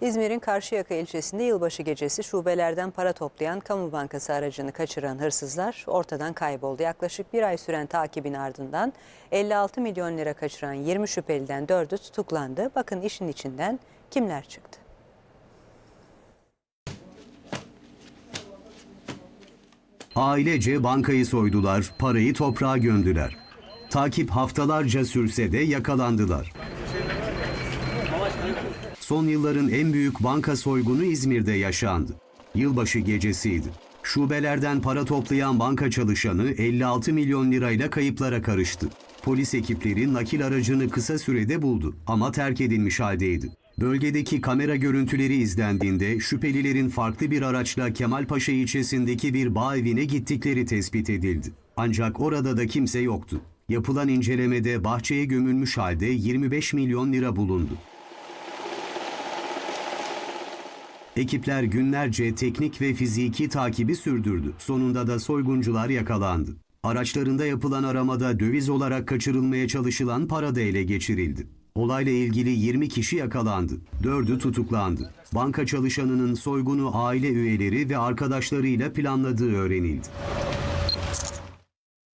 İzmir'in Karşıyaka ilçesinde yılbaşı gecesi şubelerden para toplayan kamu bankası aracını kaçıran hırsızlar ortadan kayboldu. Yaklaşık bir ay süren takibin ardından 56 milyon lira kaçıran 20 şüpheliden 4'ü tutuklandı. Bakın işin içinden kimler çıktı? Ailece bankayı soydular, parayı toprağa gömdüler. Takip haftalarca sürse de yakalandılar. Son yılların en büyük banka soygunu İzmir'de yaşandı. Yılbaşı gecesiydi. Şubelerden para toplayan banka çalışanı 56 milyon lirayla kayıplara karıştı. Polis ekipleri nakil aracını kısa sürede buldu ama terk edilmiş haldeydi. Bölgedeki kamera görüntüleri izlendiğinde şüphelilerin farklı bir araçla Kemalpaşa ilçesindeki bir bağ evine gittikleri tespit edildi. Ancak orada da kimse yoktu. Yapılan incelemede bahçeye gömülmüş halde 25 milyon lira bulundu. Ekipler günlerce teknik ve fiziki takibi sürdürdü. Sonunda da soyguncular yakalandı. Araçlarında yapılan aramada döviz olarak kaçırılmaya çalışılan para da ele geçirildi. Olayla ilgili 20 kişi yakalandı. 4'ü tutuklandı. Banka çalışanının soygunu aile üyeleri ve arkadaşlarıyla planladığı öğrenildi.